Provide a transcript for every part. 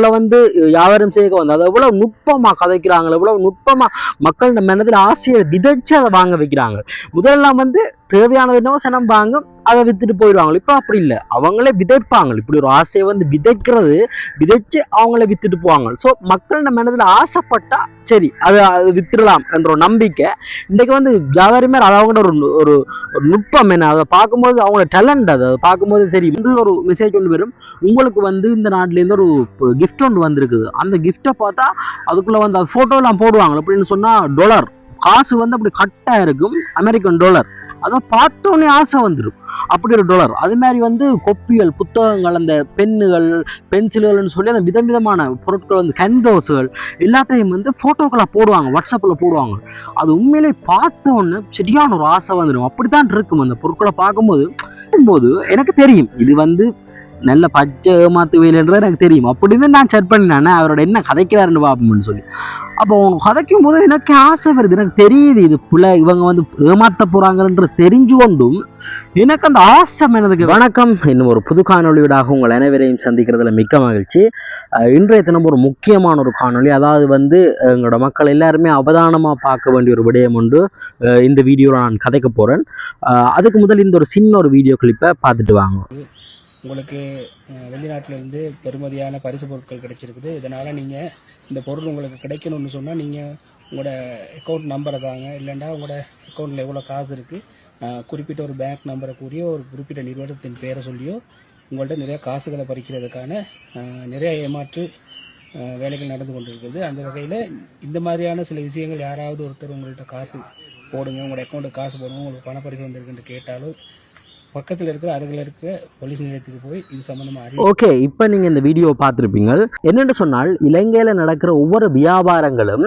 பொருளை வந்து வியாபாரம் செய்ய வந்து அதை எவ்வளவு நுட்பமா கதைக்கிறாங்க எவ்வளவு நுட்பமா மக்கள் மனதில் ஆசையை விதைச்சு அதை வாங்க வைக்கிறாங்க. முதல்லாம் வந்து தேவையானது என்னவோ சனம் வாங்கும் அதை வித்துட்டு போயிடுவாங்க இப்போ அப்படி இல்லை. அவங்களே விதைப்பாங்க. இப்படி ஒரு ஆசையை வந்து விதைக்கிறது விதைச்சு அவங்களே வித்துட்டு போவாங்க. ஸோ மக்கள் நம்ம மனதில் ஆசைப்பட்டா சரி அது அது வித்துடலாம் என்ற ஒரு நம்பிக்கை. இன்றைக்கு வந்து வியாபாரிமே அது அவங்களோட ஒரு ஒரு நுட்பம் என்ன? அதை பார்க்கும்போது அவங்களோட டேலண்ட் அது. அதை பார்க்கும்போது தெரியும் இது ஒரு மெசேஜ் ஒன்று வரும். உங்களுக்கு வந்து இந்த நாட்டிலேருந்து ஒரு கிஃப்ட் ஒன்று வந்திருக்குது. அந்த கிஃப்ட்டை பார்த்தா அதுக்குள்ளே வந்து அது ஃபோட்டோலாம் போடுவாங்க. அப்படின்னு சொன்னால் டொலர் காசு வந்து அப்படி கட்டாக இருக்கும். அமெரிக்கன் டாலர் அதை பார்த்தோன்னே ஆசை வந்துடும் அப்படி ஒரு டொலர் அது மாதிரி வந்து கொப்பிகள் புத்தகங்கள் அந்த பென்னுகள் பென்சில்கள்னு சொல்லி அந்த விதம் விதமான பொருட்கள் வந்து கேன்வாஸுகள் எல்லாத்தையும் வந்து ஃபோட்டோக்களாக போடுவாங்க வாட்ஸ்அப்பில் போடுவாங்க. அது உண்மையிலே பார்த்தோன்னே சரியான ஒரு ஆசை வந்துடும் அப்படித்தான் இருக்கும். அந்த பொருட்களை பார்க்கும்போது போது எனக்கு தெரியும். இது வந்து நல்ல பச்சை ஏமாத்துவேலன்றது எனக்கு தெரியும். அப்படின்னு நான் செட் பண்ணினேன் அவரோட என்ன கதைக்கிறாருன்னு பார்ப்போம்னு சொல்லி. அப்போ கதைக்கும் போது எனக்கு ஆசை வருது. எனக்கு தெரியுது இது புல இவங்க வந்து ஏமாத்த போறாங்கன்ற தெரிஞ்சு கொண்டும் எனக்கு அந்த ஆசை எனக்கு வணக்கம். இன்னும் ஒரு புது காணொளியோடாக உங்கள் அனைவரையும் சந்திக்கிறதுல மிக்க மகிழ்ச்சி. இன்றைய தினம் ஒரு முக்கியமான ஒரு காணொளி. அதாவது வந்து எங்களோட மக்கள் எல்லாருமே அவதானமாக பார்க்க வேண்டிய ஒரு விடயம் உண்டு. இந்த வீடியோவில் நான் கதைக்க போகிறேன் அதுக்கு முதல் இந்த ஒரு சின்ன ஒரு வீடியோ கிளிப்பை பார்த்துட்டு வாங்க. உங்களுக்கு வெளிநாட்டிலிருந்து பெறுமதியான பரிசு பொருட்கள் கிடைச்சிருக்குது. இதனால் நீங்கள் இந்த பொருள் உங்களுக்கு கிடைக்கணும்னு சொன்னால் நீங்கள் உங்களோட அக்கௌண்ட் நம்பரை தாங்க. இல்லைன்னா உங்களோட அக்கௌண்ட்டில் எவ்வளோ காசு இருக்குது குறிப்பிட்ட ஒரு பேங்க் நம்பரை கூறியோ ஒரு குறிப்பிட்ட நிறுவனத்தின் பேரை சொல்லியோ உங்கள்கிட்ட நிறைய காசுகளை பறிக்கிறதுக்கான நிறைய ஏமாற்று வேலைகள் நடந்து கொண்டிருக்குது. அந்த வகையில் இந்த மாதிரியான சில விஷயங்கள் யாராவது ஒருத்தர் உங்கள்கிட்ட காசு போடுங்க உங்களோட அக்கௌண்ட்டுக்கு காசு போடுங்க உங்களுக்கு பணப்பரிசு வந்திருக்குன்னு கேட்டாலும் பக்கத்தில் இருக்கிற அருகில் இருக்கிற போலீஸ் நிலையத்துக்கு போய் இது சம்பந்தமாக ஓகே இப்போ நீங்கள் இந்த வீடியோ பார்த்துருப்பீங்க என்னென்னு சொன்னால் இலங்கையில் நடக்கிற ஒவ்வொரு வியாபாரங்களும்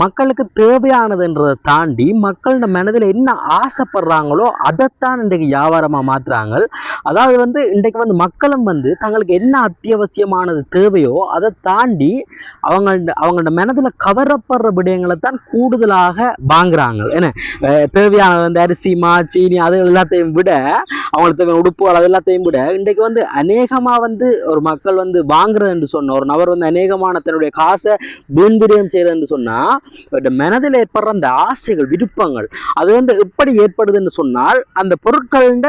மக்களுக்கு தேவையானதுன்றதை தாண்டி மக்களோட மனதில் என்ன ஆசைப்படுறாங்களோ அதைத்தான் இன்றைக்கு வியாபாரமாக மாற்றுறாங்க அதாவது வந்து இன்றைக்கு வந்து மக்களும் வந்து தங்களுக்கு என்ன அத்தியாவசியமானது தேவையோ அதை தாண்டி அவங்க அவங்களோட மனதில் கவரப்படுற விடயங்களை தான் கூடுதலாக வாங்குறாங்க என்ன? தேவையானது வந்து அரிசி மா சீனி அது எல்லாத்தையும் விட அவங்களுக்கு தேவையான உடுப்புகள் அது எல்லாத்தையும் விட இன்றைக்கு வந்து அநேகமா வந்து ஒரு மக்கள் வந்து வாங்குறதுன்னு சொன்ன ஒரு நபர் வந்து அநேகமான தன்னுடைய காசை வீண்பிரியம் செய்கிறதுன்னு சொன்னால் அவருடைய மனதில் ஏற்படுற அந்த ஆசைகள் விருப்பங்கள் அது வந்து எப்படி ஏற்படுதுன்னு சொன்னால் அந்த பொருட்களின்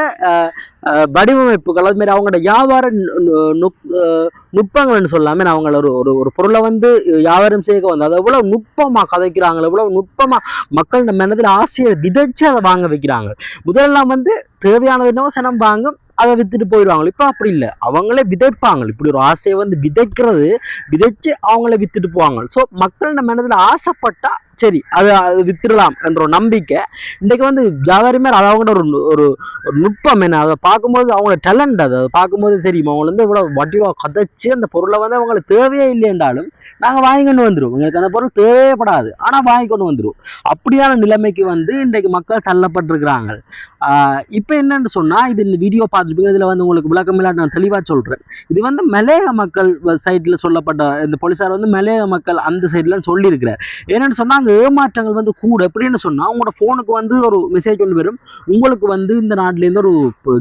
வடிவமைப்புகள் அது மாதிரி அவங்களோட வியாபார நுட்- நுட்பங்கள்னு சொல்லாம அவங்கள ஒரு ஒரு ஒரு பொருளை வந்து வியாபாரம் செய்ய வந்து அதை எவ்வளவு நுட்பமா கதைக்கிறாங்க எவ்வளவு நுட்பமா மக்கள் மனதில் ஆசையை விதைச்சு அதை வாங்க வைக்கிறாங்க. முதல்லாம் வந்து தேவையானது என்னவோ சனம் வாங்கும் அதை வித்துட்டு போயிடுவாங்க இப்போ அப்படி இல்லை. அவங்களே விதைப்பாங்க. இப்படி ஒரு ஆசையை வந்து விதைக்கிறது விதைச்சு அவங்களே வித்துட்டு போவாங்க. ஸோ மக்கள் நம்ம மனதில் ஆசைப்பட்டா சரி அது அது வித்துடலாம் என்ற ஒரு நம்பிக்கை. இன்றைக்கு வந்து வியாபாரிமே அது அவங்களோட ஒரு ஒரு ஒரு நுட்பம் என்ன? அதை பார்க்கும்போது அவங்களோட டேலண்ட் அது. அதை பார்க்கும்போது தெரியும் அவங்களை வந்து இவ்வளோ வட்டிவாக கதைச்சு அந்த பொருளை வந்து அவங்களுக்கு தேவையே இல்லைன்றாலும் நாங்கள் வாங்கி கொண்டு வந்துடுவோம் எங்களுக்கு அந்த பொருள் தேவைப்படாது ஆனால் வாங்கி கொண்டு வந்துடுவோம் அப்படியான நிலைமைக்கு வந்து இன்றைக்கு மக்கள் தள்ளப்பட்டிருக்கிறாங்க. இப்போ என்னன்னு சொன்னால் இது இந்த வீடியோ பார்த்துருப்பீங்க. இதில் வந்து உங்களுக்கு விளக்கமில்லாட்ட நான் தெளிவாக சொல்கிறேன் இது வந்து மலையக மக்கள் சைட்டில் சொல்லப்பட்ட இந்த போலீஸார் வந்து மலையக மக்கள் அந்த சைட்லன்னு சொல்லியிருக்கிறார். என்னென்னு சொன்னால் அங்க ஏமாற்றங்கள் வந்து கூட எப்படின்னு சொன்னா உங்களோட போனுக்கு வந்து ஒரு மெசேஜ் ஒன்று வரும். உங்களுக்கு வந்து இந்த நாட்டிலேருந்து ஒரு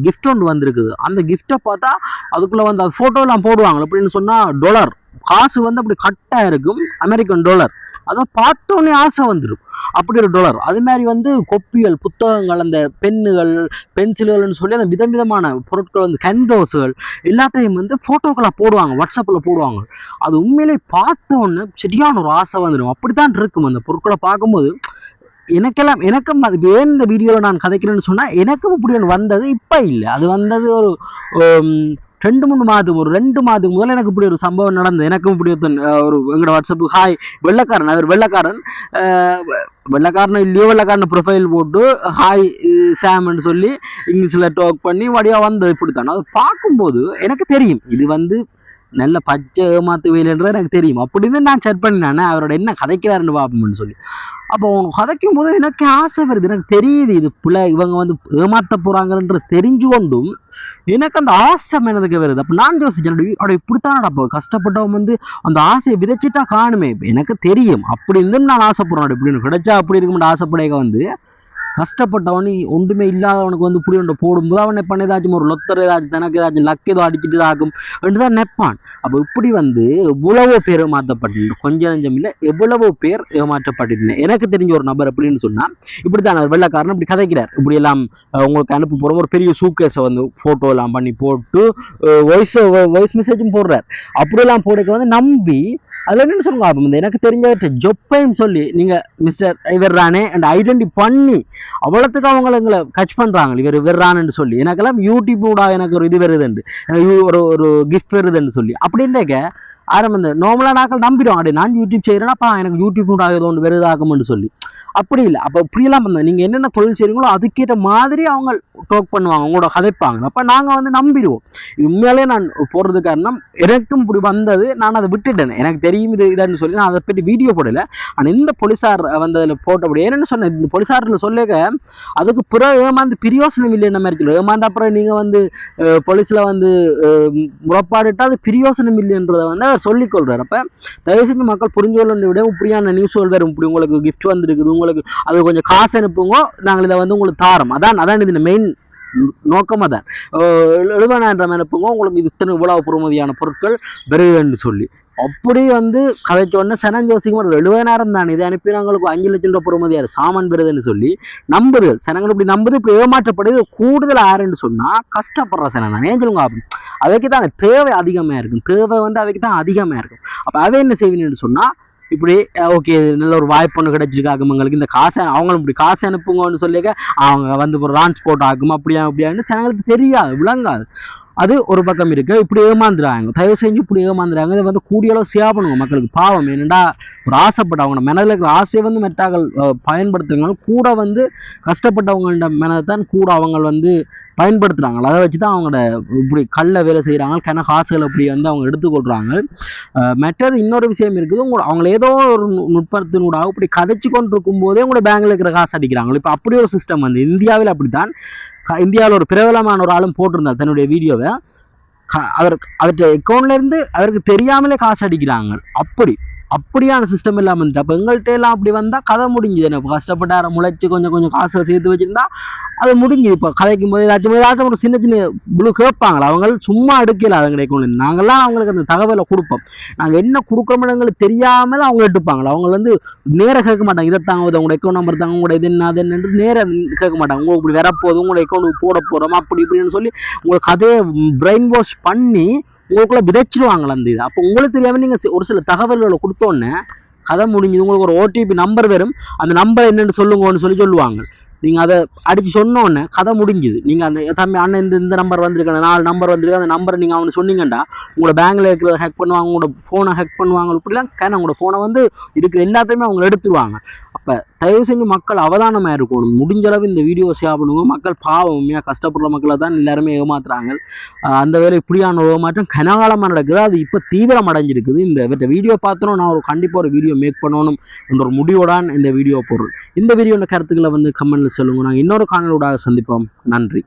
கிஃப்ட் ஒன்று வந்திருக்குது. அந்த கிஃப்ட்டை பார்த்தா அதுக்குள்ள வந்து அது photo எல்லாம் போடுவாங்க. அப்படின்னு சொன்னா டொலர் காசு வந்து அப்படி கட்டா இருக்கும். அமெரிக்கன் டாலர் அதை பார்த்தோன்னே ஆசை வந்துடும் அப்படி ஒரு டொலர் அது மாதிரி வந்து கொப்பிகள் புத்தகங்கள் அந்த பென்னுகள் பென்சில்கள்னு சொல்லி அந்த விதம் விதமான பொருட்கள் வந்து கேன்வாஸுகள் எல்லாத்தையும் வந்து ஃபோட்டோக்களாக போடுவாங்க வாட்ஸ்அப்பில் போடுவாங்க. அது உண்மையிலே பார்த்தோன்னே சரியான ஒரு ஆசை வந்துடும் அப்படித்தான் இருக்கும். அந்த பொருட்களை பார்க்கும்போது எனக்கெல்லாம் எனக்கும் அது ஏன் இந்த வீடியோவில் நான் கதைக்கிறேன்னு சொன்னால் எனக்கும் இப்படி ஒன்று வந்தது இப்போ இல்லை. அது வந்தது ஒரு ரெண்டு மூணு மாதம் ஒரு ரெண்டு மாதத்துக்கு முதல்ல எனக்கு இப்படி ஒரு சம்பவம் நடந்தது. எனக்கும் இப்படி ஒருத்தன் ஒரு எங்களோட வாட்ஸ்அப் ஹாய் வெள்ளக்காரன் அவர் வெள்ளக்காரன் வெள்ளக்காரன் இல்லையோ வெள்ளக்காரன் ப்ரொஃபைல் போட்டு ஹாய் சாம்னு சொல்லி இங்கிலீஷில் டாக் பண்ணி வடியாக வந்தது இப்படித்தான். அது பார்க்கும்போது எனக்கு தெரியும். இது வந்து நல்ல பச்சை ஏமாத்து வேலைன்றது எனக்கு தெரியும். அப்படின்னு நான் செட் பண்ணினேன் அவரோட என்ன கதைக்கிறாருன்னு பார்ப்போம்னு சொல்லி. அப்போ அவங்க கதைக்கும் போது எனக்கு ஆசை வருது. எனக்கு தெரியுது இது பிள்ளை இவங்க வந்து ஏமாத்த போறாங்கன்ற தெரிஞ்சு கொண்டும் எனக்கு அந்த ஆசை மனதுக்கு வருது. அப்போ நான் யோசிச்சேன் அப்படி இப்படித்தான் அப்போ கஷ்டப்பட்டவன் வந்து அந்த ஆசையை விதைச்சிட்டா காணுமே. எனக்கு தெரியும். அப்படி இருந்தும் நான் ஆசைப்படுறேன். இப்படின்னு கிடைச்சா அப்படி இருக்கும்னு ஆசைப்படையக வந்து கஷ்டப்பட்டவன் ஒன்றுமே இல்லாதவனுக்கு வந்து இப்படி ஒன்று போடும்போது அவன் பண்ண ஏதாச்சும் ஒரு லொத்தர் ஏதாச்சும் தனக்கு ஏதாச்சும் லக் ஏதோ அடிச்சுட்டு ஆகும் என்று தான் நெப்பான் அப்போ இப்படி வந்து எவ்வளவோ பேர் ஏமாற்றப்பட்டு கொஞ்சம் நஞ்சம் இல்லை எவ்வளவோ பேர் ஏமாற்றப்பட்டு எனக்கு தெரிஞ்ச ஒரு நபர் எப்படின்னு சொன்னால் இப்படி தான் வெள்ளக்காரன் இப்படி கதைக்கிறார். இப்படி எல்லாம் உங்களுக்கு அனுப்ப போகிற ஒரு பெரிய சூக்கேஸை வந்து ஃபோட்டோ எல்லாம் பண்ணி போட்டு வாய்ஸ் வாய்ஸ் மெசேஜும் போடுறார். அப்படியெல்லாம் போடக்க வந்து நம்பி அதில் என்னென்னு சொல்லுங்க அப்போ இந்த எனக்கு தெரிஞ்ச ஜொப்பையும் சொல்லி நீங்கள் மிஸ்டர் இவர் ரானே அண்ட் ஐடென்டி பண்ணி அவ்வளோத்துக்கு அவங்க எங்களை கச் பண்ணுறாங்க இவர் இவர் ரானன்னு சொல்லி. எனக்கெல்லாம் யூடியூபோட எனக்கு ஒரு இது வருதுண்டு. எனக்கு ஒரு ஒரு கிஃப்ட் வருதுன்னு சொல்லி. அப்படின்றக்க ஆரம்பம் இந்த நார்மலாக நாக்கள் நம்பிடுவோம் அப்படி நான் யூடியூப் செய்கிறேன்னாப்பா எனக்கு யூடியூப் ஏதோ ஒன்று வெறுதாகும்னு சொல்லி. அப்படி இல்லை. அப்போ இப்படியெல்லாம் பண்ண நீங்கள் என்னென்ன தொழில் செய்கிறீங்களோ அதுக்கேற்ற மாதிரி அவங்க டோக் பண்ணுவாங்க உங்களோட கதைப்பாங்க. அப்போ நாங்கள் வந்து நம்பிடுவோம். உண்மையாலே நான் போடுறது காரணம் எனக்கும் இப்படி வந்தது நான் அதை விட்டுட்டேன். எனக்கு தெரியும் இது இதான்னு சொல்லி நான் அதை பற்றி வீடியோ போடலை. ஆனால் இந்த போலீஸார் வந்ததில் போட்டபடி என்னென்னு சொன்னேன் இந்த போலீஸாரில் சொல்லுங்க அதுக்கு பிறகு ஏமாந்து பிரியோசனம் இல்லைன்ற மாதிரி சொல்லு ஏமாந்த அப்புறம் நீங்கள் வந்து போலீஸில் வந்து முறப்பாடுட்டால் அது பிரியோசனம் இல்லைன்றதை வந்து அவர் சொல்லிக்கொள்கிறார் அப்போ தயவு செஞ்சு மக்கள் புரிஞ்சு கொள்ள விட இப்படியான நியூஸ் வரும் இப்படி உங்களுக்கு கிஃப்ட் வந்துருக்குது உங்களுக்கு அது கொஞ்சம் காசு அனுப்புங்க நாங்கள் இதை வந்து உங்களுக்கு தாரோம். அதான் அதான் இது மெயின் நோக்கமாக தான் எழுபதாயிரம் அனுப்புங்க உங்களுக்கு இது இத்தனை இவ்வளவு பொறுமதியான பொருட்கள் வருதுன்னு சொல்லி. அப்படி வந்து கதைச்ச உடனே சனம் யோசிக்கும் ஒரு எழுபதாயிரம் தான் இதை அனுப்பி நாங்களுக்கு அஞ்சு லட்சம் ரூபாய் பொறுமதியார் சாமான் பெறுதுன்னு சொல்லி நம்புதல் சனங்கள் இப்படி நம்புது இப்படி ஏமாற்றப்படுது கூடுதல் ஆறுன்னு சொன்னால் கஷ்டப்படுற சனம் நான் ஏன் சொல்லுங்க அப்படி அவைக்கு தான் தேவை அதிகமாக இருக்கும். தேவை வந்து அவைக்கு தான் அதிகமாக இருக்கும். அப்போ அவை என்ன செய்வீங்கன்னு சொன்னால் இப்படி ஓகே நல்ல ஒரு வாய்ப்பு ஒன்று கிடைச்சிருக்காங்க உங்களுக்கு இந்த காசை அவங்களும் இப்படி காசு அனுப்புங்கன்னு சொல்லிக்க அவங்க வந்து ஒரு டிரான்ஸ்போர்ட் ஆகும் அப்படியா அப்படியான்னு ஜனங்களுக்கு தெரியாது விளங்காது. அது ஒரு பக்கம் இருக்கு. இப்படி ஏமாந்துறாங்க. தயவு செஞ்சு இப்படி ஏமாந்துறாங்க. இதை வந்து கூடிய அளவு சேவ் மக்களுக்கு. பாவம் என்னடா ஒரு ஆசைப்பட்டவங்க மனதில் இருக்கிற ஆசையை வந்து மெட்டாக்கள் பயன்படுத்துறதுனால கூட வந்து கஷ்டப்பட்டவங்கள்ட மனதை தான் கூட அவங்க வந்து பயன்படுத்துகிறாங்க அதை வச்சு தான் அவங்களோட இப்படி கல்லை வேலை செய்கிறாங்க கன காசுகள் அப்படி வந்து அவங்க எடுத்துக்கொள்கிறாங்க மற்றது இன்னொரு விஷயம் இருக்குது. உங்களை அவங்கள ஏதோ ஒரு நு- நுட்பத்தினூடாக இப்படி கதைச்சு கொண்டு இருக்கும்போதே உங்களோட பேங்கில் இருக்கிற காசு அடிக்கிறாங்களோ இப்போ அப்படி ஒரு சிஸ்டம் வந்து இந்தியாவில் அப்படித்தான் க- இந்தியாவில் ஒரு பிரபலமான ஒரு ஆளும் போட்டிருந்தார் தன்னுடைய வீடியோவை. அவர் அவர்கிட்ட அக்கௌண்ட்லேருந்து அவருக்கு தெரியாமலே காசு அடிக்கிறாங்க. அப்படி அப்படியான சிஸ்டம் இல்லாமல் இருந்துச்சு அப்போ எங்கள்கிட்ட எல்லாம் அப்படி வந்தால் கதை முடிஞ்சுது. இப்போ கஷ்டப்பட்டார முளைச்சி கொஞ்சம் கொஞ்சம் காசு சேர்த்து வச்சுருந்தா அது முடிஞ்சுது. இப்போ கதைக்கும் போது ஏதாச்சும் ஏதாச்சும் ஒரு சின்ன சின்ன புழு கேட்பாங்களா? அவங்க சும்மா எடுக்கல அவங்க அக்கௌண்ட் நாங்கள்லாம் அவங்களுக்கு அந்த தகவலை கொடுப்போம். நாங்கள் என்ன கொடுக்குறோம்னு எங்களுக்கு தெரியாமல் அவங்க எடுப்பாங்களா அவங்க வந்து நேராக கேட்க மாட்டாங்க. இதை தாங்க உங்களோட அக்கௌண்ட் நம்பர் தாங்க உங்களோட இது என்ன அது என்னன்னு நேராக கேட்க மாட்டாங்க. உங்களுக்கு இப்படி வரப்போகுது. உங்களோட அக்கௌண்ட் போட போகிறோம் அப்படி இப்படின்னு சொல்லி உங்களுக்கு கதையை பிரெயின் வாஷ் பண்ணி உங்களுக்குள்ள விதைச்சிடுவாங்களே அந்த இது. அப்போ உங்களுக்கு தெரியாமல் நீங்கள் ஒரு சில தகவல்களை கொடுத்தோன்னே கதை முடிஞ்சது உங்களுக்கு ஒரு ஓடிபி நம்பர் வரும். அந்த நம்பர் என்னன்னு சொல்லுங்கன்னு சொல்லி சொல்லுவாங்க. நீங்கள் அதை அடித்து சொன்னோன்னே கதை முடிஞ்சுது. நீங்கள் அந்த தம்பி அண்ணன் இந்த இந்த நம்பர் வந்திருக்கேன் நாலு நம்பர் வந்திருக்கு. அந்த நம்பரை நீங்கள் அவனு சொன்னீங்கண்டா உங்களோட பேங்கில் இருக்கிறத ஹேக் பண்ணுவாங்க உங்களோட ஃபோனை ஹேக் பண்ணுவாங்க இப்படிலாம் கேன உங்களோட ஃபோனை வந்து இருக்கிற எல்லாத்தையுமே அவங்க எடுத்துருவாங்க. அப்போ தயவு செஞ்சு மக்கள் அவதானமாக இருக்கணும். முடிஞ்ச அளவு இந்த வீடியோ ஷேர் பண்ணுங்க. மக்கள் பாவம் உண்மையாக கஷ்டப்படுற மக்களை தான் எல்லாருமே ஏமாத்துறாங்க. அந்த வேலை இப்படியான ஒரு ஏமாற்றம் கனகாலமாக நடக்குது. அது இப்போ தீவிரம் அடைஞ்சிருக்குது. இந்த வீடியோ பார்த்தோன்னா நான் ஒரு கண்டிப்பாக ஒரு வீடியோ மேக் பண்ணணும் என்ற ஒரு முடிவோடான் இந்த வீடியோ பொருள் இந்த வீடியோட கருத்துக்களை வந்து கமெண்ட்ல சொல்லுங்க. நாங்கள் இன்னொரு காணொலியோட சந்திப்போம். நன்றி.